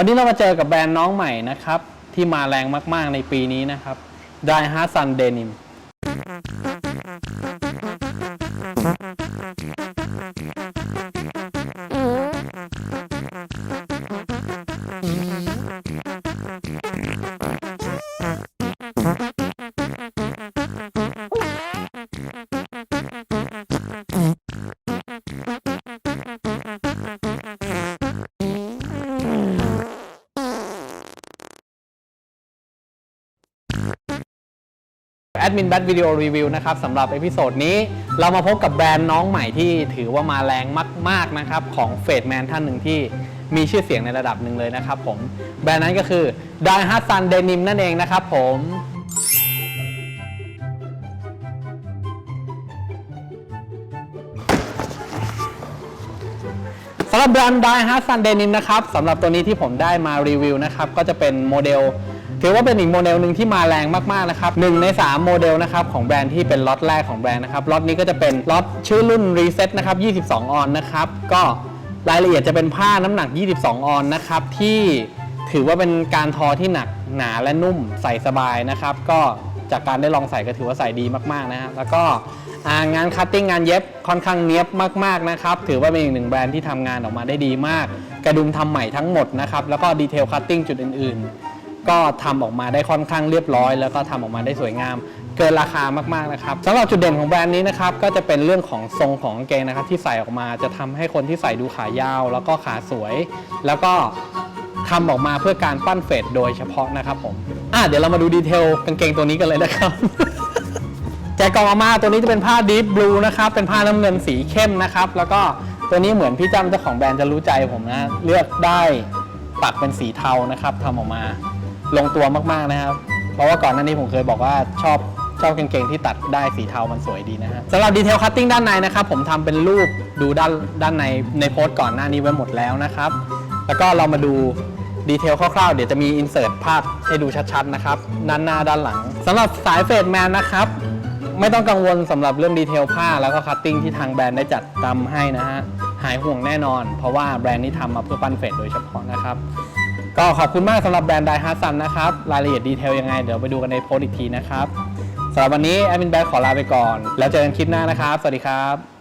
วันนี้เรามาเจอกับแบรนด์น้องใหม่นะครับ ที่มาแรงมากๆในปีนี้นะครับ d i h a r Sun Denim แอดมินแบทวิดีโอรีวิวนะครับสำหรับเอพิโซดนี้ เรามาพบกับแบรนด์น้องใหม่ที่ถือว่ามาแรงมาก ๆ นะครับ ของเฟดแมนท่านหนึ่งที่มีชื่อเสียงในระดับหนึ่งเลยนะครับผม แบรนด์นั้นก็คือ d i h a r Sun Denim นั่นเองนะครับผมสำหรับแบรนด์ Die Hard Sun Denim นะครับสำหรับตัวนี้ที่ผมได้มารีวิวนะครับ ก็จะเป็นโมเดล ถือว่าเป็นอีกโมเดลหนึ่งที่มาแรงมากๆนะครับหนึ่งใน 3 โมเดลนะครับของแบรนด์ที่เป็นล็อตแรกของแบรนด์นะครับล็อตนี้ก็จะเป็นล็อตชื่อรุ่น Reset นะครับ 22 ออนนะครับก็รายละเอียดจะเป็นผ้าน้ำหนัก 22 ออนนะครับที่ถือว่าเป็นการทอที่หนักหนาและนุ่มใส่สบายนะครับ ก็จากการได้ลองใส่ก็ถือว่าใส่ดีมากๆนะฮะแล้วก็างานคัตติ้งงานเย็บค่อนข้างเนี้ยบมากๆนะครับ ถือว่าเป็นอีกหนึ่งแบรนด์ที่ทำงานออกมาได้ดีมาก กระดุมทำใหม่ทั้งหมดนะครับ แล้วก็ดีเทลคัตติ้งจุดอื่น ก็ทำออกมาได้ค่อนข้างเรียบร้อย แล้วก็ทำออกมาได้สวยงาม เกินราคามากๆนะครับสำหรับจุดเด่นของแบรนด์นี้นะครับก็จะเป็นเรื่องของทรงของกางเกงนะครับที่ใส่ออกมาจะทำให้คนที่ใส่ดูขายาว แล้วก็ขาสวย แล้วก็ทำออกมาเพื่อการปั้นเฟดโดยเฉพาะนะครับผมอะเดี๋ยวเรามาดูดีเทลกางเกงตัวนี้กันเลยนะครับ แจกกองออกมาตัวนี้จะเป็นผ้าดีฟบลูนะครับเป็นผ้าน้ำเงินสีเข้มนะครับ แล้วก็ตัวนี้เหมือนพี่จ้ำเจ้าของแบรนด์จะรู้ใจผมนะ เลือกได้ปักเป็นสีเทานะครับทำออกมา ลงตัวมากๆนะครับ เพราะว่าก่อนหน้านี้ผมเคยบอกว่าชอบชอบกางเกงที่ตัดได้สีเทามันสวยดีนะฮะสำหรับดีเทลคัตติ้งด้านในนะครับ ผมทำเป็นรูปดูด้านด้านในในโพสต์ก่อนหน้านี้ไว้หมดแล้วนะครับ แล้วก็เรามาดูดีเทลคร่าวๆ เดี๋ยวจะมีอินเสิร์ตภาพให้ดูชัดๆนะครับด้านหน้าด้านหลังสำหรับสายเฟดแมนนะครับ ไม่ต้องกังวลสำหรับเรื่องดีเทลผ้าแล้วก็คัตติ้งที่ทางแบรนด์ได้จัดทำให้นะฮะหายห่วงแน่นอน เพราะว่าแบรนด์นี้ทำมาเพื่อปั้นเฟดโดยเฉพาะนะครับ ก็ขอบคุณมากสำหรับแบรนด์ไดฮาร์ซันนะครับ รายละเอียดดีเทลยังไง เดี๋ยวไปดูกันในโพสต์อีกทีนะครับสำหรับวันนี้แอดมินแบงค์ขอลาไปก่อน แล้วเจอกันคลิปหน้านะครับ สวัสดีครับ